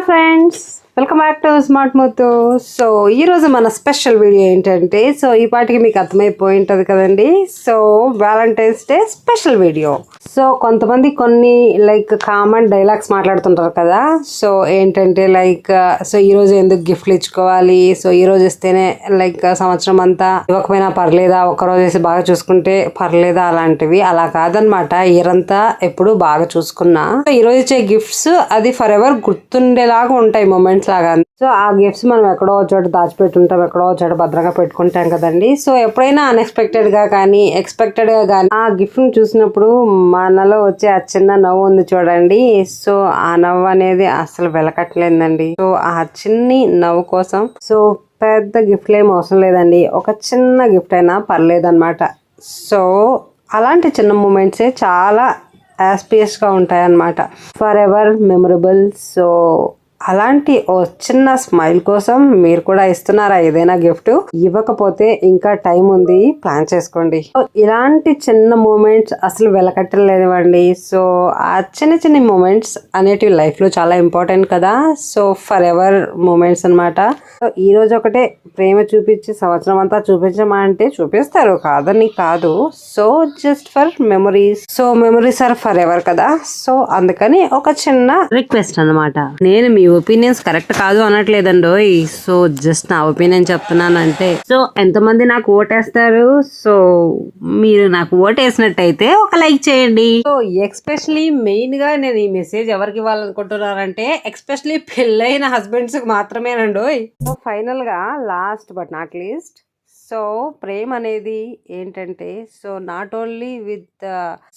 friends. Welcome back to smart Muthu so ఈ రోజు మన స్పెషల్ వీడియో ఏంటంటే సో ఈ పాటికి మీకు అర్థమైపోయి ఉంటుంది కదండి. So Valentine's day special video so కొంతమంది కొన్ని లైక్ కామన్ డైలాగ్స్ మాట్లాడుతుంటారు కదా. సో ఏంటంటే లైక్ సో ఈ రోజు ఎందుకు గిఫ్ట్లు ఇచ్చుకోవాలి? సో ఈ రోజు ఇస్తేనే లైక్ సంవత్సరం అంతా ఇవ్వకపోయినా పర్లేదా? ఒక రోజు వేసి బాగా చూసుకుంటే పర్లేదా? అలాంటివి. అలా కాదనమాట ఇయర్ అంతా ఎప్పుడు బాగా చూసుకున్నా. ఈరోజు ఈ రోజు ఇచ్చే గిఫ్ట్స్ అది ఫర్ ఎవర్ గుర్తుండేలాగా ఉంటాయి. మూమెంట్స్ లాగా సో ఆ గిఫ్ట్స్ మనం ఎక్కడో ఒక చోట దాచిపెట్టుంటాం ఎక్కడో ఒక చోట భద్రంగా పెట్టుకుంటాం కదండి. సో ఎప్పుడైనా అన్ఎక్స్పెక్టెడ్గా కానీ ఎక్స్పెక్టెడ్గా కానీ ఆ గిఫ్ట్ చూసినప్పుడు మనలో వచ్చే ఆ చిన్న నవ్వు ఉంది చూడండి. సో ఆ నవ్వు అనేది అసలు వెలకట్లేదండి సో ఆ చిన్ని నవ్వు కోసం సో పెద్ద గిఫ్ట్లు ఏం అవసరం లేదండి. ఒక చిన్న గిఫ్ట్ అయినా పర్లేదు అనమాట సో అలాంటి చిన్న మూమెంట్సే చాలా యాస్పియస్గా ఉంటాయన్నమాట. ఫర్ ఎవర్ మెమరబుల్ సో అలాంటి ఓ చిన్న స్మైల్ కోసం మీరు కూడా ఇస్తున్నారా ఏదైనా గిఫ్ట్? ఇవ్వకపోతే ఇంకా టైం ఉంది. ప్లాన్ చేసుకోండి. సో ఇలాంటి చిన్న మూమెంట్స్ అసలు వెలకట్టలేనివ్వండి. సో ఆ చిన్న చిన్న మూమెంట్స్ అనేటివి లైఫ్లో చాలా ఇంపార్టెంట్ కదా. సో ఫర్ ఎవర్ మూమెంట్స్ అన్నమాట. సో ఈ రోజు ఒకటే ప్రేమ చూపించి సంవత్సరం అంతా చూపించమా అంటే చూపిస్తారు. కాదని కాదు. So just for memories so memories are forever కదా. సో అందుకని ఒక చిన్న రిక్వెస్ట్ అన్నమాట. నేను మీ ఒపీనియన్స్ కరెక్ట్ కాదు అనట్లేదండి సో జస్ట్ నా ఒపీనియన్ చెప్తున్నానంటే. సో ఎంతమంది నాకు ఓటేస్తారు? సో మీరు నాకు ఓటేసినట్టయితే ఒక లైక్ చేయండి. సో ఎక్స్పెషలీ మెయిన్గా నేను ఈ మెసేజ్ ఎవరికి ఇవ్వాలనుకుంటున్నానంటే ఎక్స్పెషలీ పెళ్ళైన హస్బెండ్స్ మాత్రమేనండి సో ఫైనల్గా last but not least so ప్రేమ అనేది ఏంటంటే so not only with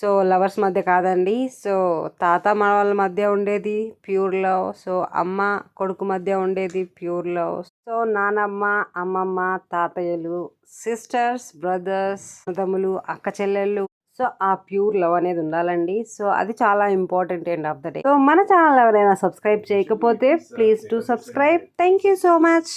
so lovers మధ్య కాదండి. సో తాత మనవాళ్ళ మధ్య ఉండేది ప్యూర్ లవ్. సో అమ్మ కొడుకు మధ్య ఉండేది ప్యూర్ లవ్. సో నానమ్మ అమ్మమ్మ తాతయ్యలు సిస్టర్స్ బ్రదర్స్ తమ్ములు అక్క చెల్లెళ్ళు. సో ఆ ప్యూర్ లవ్ అనేది ఉండాలండి. సో అది చాలా important end of the day. So మన ఛానల్ ఎవరైనా సబ్స్క్రైబ్ చేయకపోతే please to subscribe. Thank you so much.